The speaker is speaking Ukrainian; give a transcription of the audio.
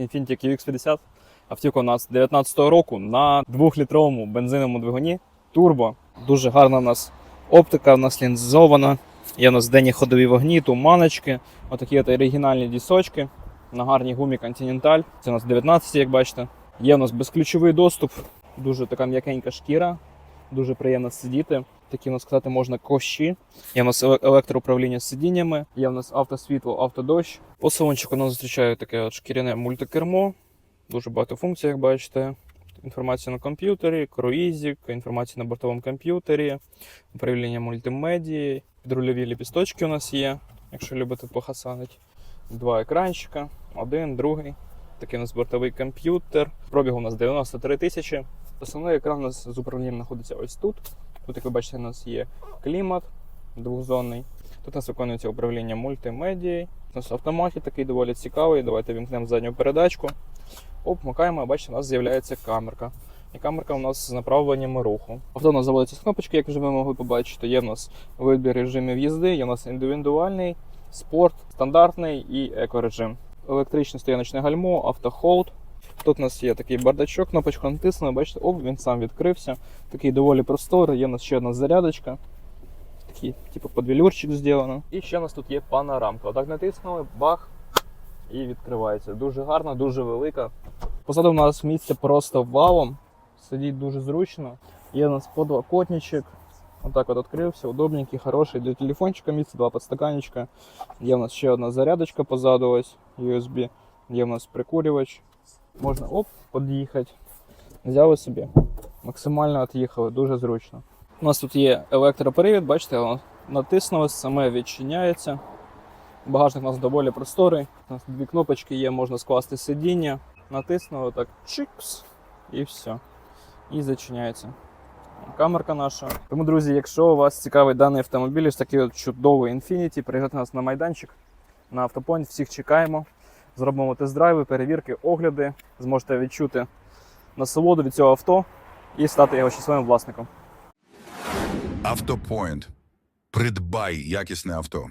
Infiniti QX50. Автівка у нас 19-го року на 2-літровому бензиновому двигуні. Турбо. Дуже гарна у нас оптика, у нас лінзована. Є у нас денні ходові вогні, туманочки. Отакі от оригінальні дісочки на гарній гумі Continental. Це у нас 19, як бачите. Є у нас безключовий доступ, дуже така м'якенька шкіра, дуже приємно сидіти. Такі у нас сказати можна ковші. Є у нас еле- електроуправління сидіннями, є у нас автосвітло, автодощ. По салончику нас зустрічає таке от шкіряне мультикермо. Дуже багато функцій, як бачите. Інформація на комп'ютері, круїзик, інформація на бортовому комп'ютері, управління мультимедії, підрульові ліпісточки у нас є, якщо любите похасанить. Два екранчика, один, другий. Такий у нас бортовий комп'ютер. Пробіг у нас 93 тисячі. Основний екран у нас з управлінням знаходиться ось тут. Тут, як ви бачите, у нас є клімат двохзонний. Тут у нас виконується управління мультимедією. У нас автомат такий доволі цікавий. Давайте вімкнемо задню передачку. Оп, вмикаємо, бачите, у нас з'являється камерка. І камерка у нас з направленнями руху. Авто у нас заводиться з кнопочки, як вже ви могли побачити. Є в нас вибір режимів їзди, є у нас індивідуальний, спорт, стандартний і екорежим. Електричне стояночне гальмо, автохолд. Тут у нас є такий бардачок, кнопочку натиснули, бачите, оп, він сам відкрився. Такий доволі просторий. Є у нас ще одна зарядочка. Такий, типу, подвілюрчик зроблено. І ще у нас тут є панорамка. Отак натиснули, бах, і відкривається. Дуже гарна, дуже велика. Позаду у нас місце просто валом. Сидіть дуже зручно. Є у нас подлокотничок. Отак от відкрився, удобненький, хороший. Для телефончика місце, два подстаканчика. Є у нас ще одна зарядочка позаду ось USB. Є у нас прикурювач. Можна оп, під'їхати. Взяли собі. Максимально від'їхали, дуже зручно. У нас тут є електропривід, бачите, воно натиснули, саме відчиняється. Багажник у нас доволі просторий. У нас дві кнопочки є, можна скласти сидіння. Натиснули так чикс і все. І зачиняється. Камерка наша. Тому, друзі, якщо вас цікавий даний автомобіль, ось такий от чудовий Infiniti, приїжджайте нас на майданчик на автопойнт. Всіх чекаємо. Зробимо тест-драйви, перевірки, огляди. Зможете відчути насолоду від цього авто і стати його щасливим власником. Автопоінт. Придбай якісне авто.